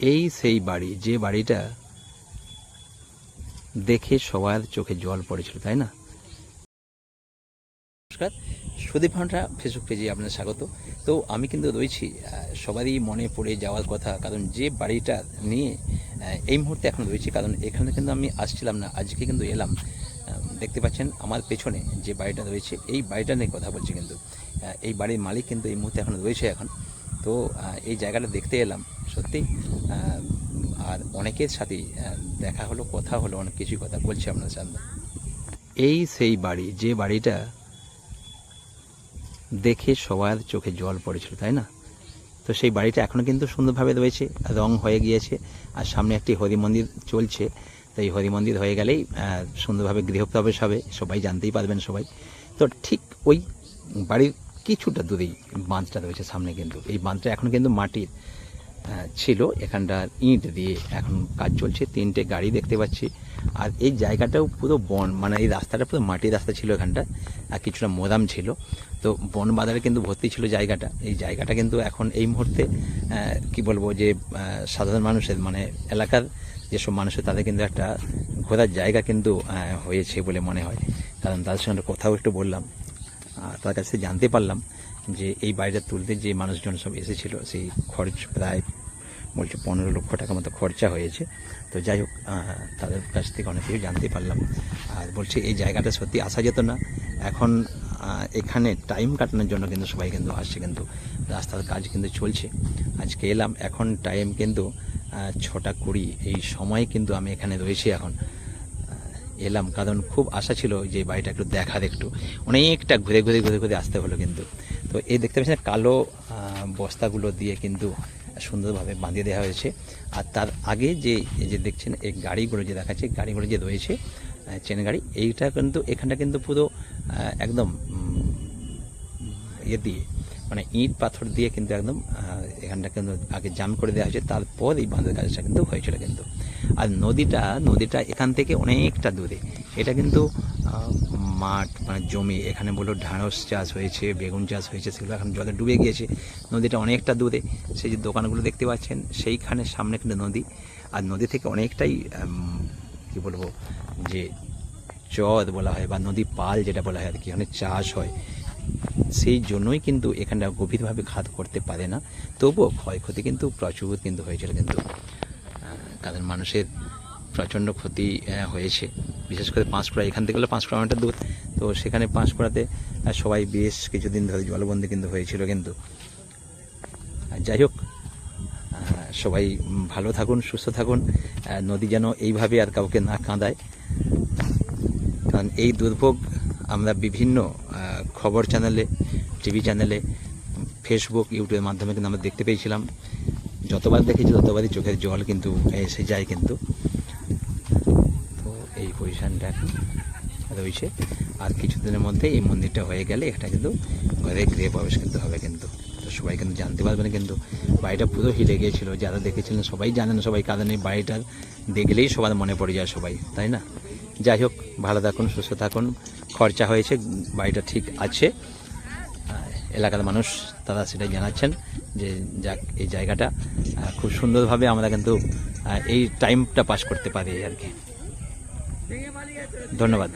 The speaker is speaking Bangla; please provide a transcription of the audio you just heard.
এই সেই বাড়ি, যে বাড়িটা দেখে সবার চোখে জল পড়েছিল, তাই না? নমস্কার, সুদীপ ভান্ডা ফেসবুক পেজে আপনার স্বাগত। তো আমি কিন্তু রয়েছি সবারই মনে পড়ে যাওয়ার কথা, কারণ যে বাড়িটা নিয়ে এই মুহূর্তে এখন রয়েছি, কারণ এখানে কিন্তু আমি আসছিলাম না, আজকে কিন্তু এলাম। দেখতে পাচ্ছেন, আমার পেছনে যে বাড়িটা রয়েছে, এই বাড়িটা নিয়ে কথা বলছি কিন্তু এই বাড়ির মালিক কিন্তু এই মুহূর্তে এখন রয়েছে এখন। তো এই জায়গাটা দেখতে এলাম। সত্যি আর অনেকের সাথেই দেখা হলো, কথা হলো, অনেক কিছুই কথা বলছি আপনার সামনে এই সেই বাড়ি, যে বাড়িটা দেখে সবার চোখে জল পড়েছিল, তাই না? তো সেই বাড়িটা এখনও কিন্তু সুন্দরভাবে রয়েছে, রং হয়ে গিয়েছে, আর সামনে একটি হরি মন্দির চলছে। তো এই হরি মন্দির হয়ে গেলেই সুন্দরভাবে গৃহপ্রবেশ হবে সবাই জানতেই পারবেন সবাই। তো ঠিক ওই বাড়ির কিছুটা দূরেই বাঁধটা রয়েছে, সামনে কিন্তু। এই বাঁধটা এখন কিন্তু মাটির। ছিল। এখানটার ইট দিয়ে এখন কাজ চলছে। তিনটে গাড়ি দেখতে পাচ্ছি। আর এই জায়গাটাও পুরো বন মানে এই রাস্তাটা পুরো মাটির রাস্তা ছিল এখানটা, আর কিছুটা মোদাম ছিল। তো বন বাজারে কিন্তু ভর্তি ছিল জায়গাটা। এই জায়গাটা কিন্তু এখন এই মুহূর্তে কি বলব যে সাধারণ মানুষের মানে এলাকার যেসব মানুষের, তাদের কিন্তু একটা ঘোরার জায়গা কিন্তু হয়েছে বলে মনে হয়। কারণ তাদের সঙ্গে কথাও একটু বললাম। তার কাছে জানতে পারলাম যে এই বাড়িটা তুলতে যে মানুষজন সব এসেছিল, সেই খরচ প্রায় বলছে পনেরো লক্ষ টাকা মতো খরচা হয়েছে। তো যাই হোক তাদের কাছ থেকে অনেক কিছু জানতে পারলাম। আর বলছে এই জায়গাটা সত্যি আসা যেত না। এখন এখানে টাইম কাটানোর জন্য কিন্তু সবাই কিন্তু আসছে, কিন্তু রাস্তার কাজ কিন্তু চলছে। আজকে এলাম, এখন টাইম কিন্তু ছটা কুড়ি। এই সময় কিন্তু আমি এখানে রয়েছি এখন। এলাম, কারণ খুব আশা ছিল যে বাড়িটা একটু দেখার একটু। অনেকটা ঘুরে ঘুরে ঘুরে ঘুরে আসতে হলো কিন্তু। তো এই দেখতে পাচ্ছেন কালো বস্তাগুলো দিয়ে কিন্তু সুন্দরভাবে বাঁধিয়ে দেওয়া হয়েছে। আর তার আগে যে যে দেখছেন, এই গাড়িগুলো যে দেখাচ্ছে গাড়িগুলো যে রয়েছে চেন গাড়ি, এইটা কিন্তু, এখানটা কিন্তু পুরো একদম ইয়ে দিয়ে মানে ইট পাথর দিয়ে কিন্তু একদম এখানটা কিন্তু আগে জাম করে দেওয়া হয়েছে। তারপর এই বাঁধের কাজটা কিন্তু হয়েছিল কিন্তু। আর নদীটা নদীটা এখান থেকে অনেকটা দূরে। এটা কিন্তু মাঠ মানে জমি, এখানে বলো ঢ্যাঁড়স চাষ হয়েছে, বেগুন চাষ হয়েছে, সেগুলো এখন জলে ডুবে গিয়েছে। নদীটা অনেকটা দূরে। সেই যে দোকানগুলো দেখতে পাচ্ছেন, সেইখানে সামনে কিন্তু নদী। আর নদী থেকে অনেকটাই কি বলব, যে চর বলা হয়, বা নদী পাল যেটা বলা হয় আর কি অনেক চাষ হয়। সেই জন্যই কিন্তু এখানটা গভীরভাবে ঘাত করতে পারে না। তবুও ক্ষয়ক্ষতি কিন্তু প্রচুর কিন্তু হয়েছিল কিন্তু। কারণ মানুষের প্রচণ্ড ক্ষতি হয়েছে। বিশেষ করে পাঁশকুড়া, এখান থেকে হলো পাঁচ কিলোমিটার দূর। তো সেখানে পাঁশকুড়াতে সবাই বেশ কিছুদিন ধরে জলবন্দি কিন্তু হয়েছিল কিন্তু। যাই হোক সবাই ভালো থাকুন, সুস্থ থাকুন। নদী যেন এইভাবে আর কাউকে না কাঁদায়। কারণ এই দুর্ভোগ আমরা বিভিন্ন খবর চ্যানেলে, টিভি চ্যানেলে ফেসবুক ইউটিউবের মাধ্যমে কিন্তু আমরা দেখতে পেয়েছিলাম। যতবার দেখেছি ততবারই চোখের জল কিন্তু এসে যায় কিন্তু। তো এই পজিশানটা রয়েছে। আর কিছুদিনের মধ্যে এই মন্দিরটা হয়ে গেলে এটা কিন্তু ঘরে গৃহে প্রবেশ কিন্তু হবে কিন্তু। তো সবাই কিন্তু জানতে পারবেন কিন্তু বাড়িটা পুরো হিলে গিয়েছিল। যারা দেখেছিলেন সবাই জানেন, সবাই কারণ এই বাড়িটার দেখলেই সবার মনে পড়ে যায় সবাই, তাই না? যাই হোক, ভালো থাকুন, সুস্থ থাকুন। খরচা হয়েছে, বাড়িটা ঠিক আছে। এলাকার মানুষ তারা সেটাই জানাচ্ছেন যে যাক, এই জায়গাটা খুব সুন্দরভাবে আমরা কিন্তু এই টাইমটা পাস করতে পারি আর কি। ধন্যবাদ।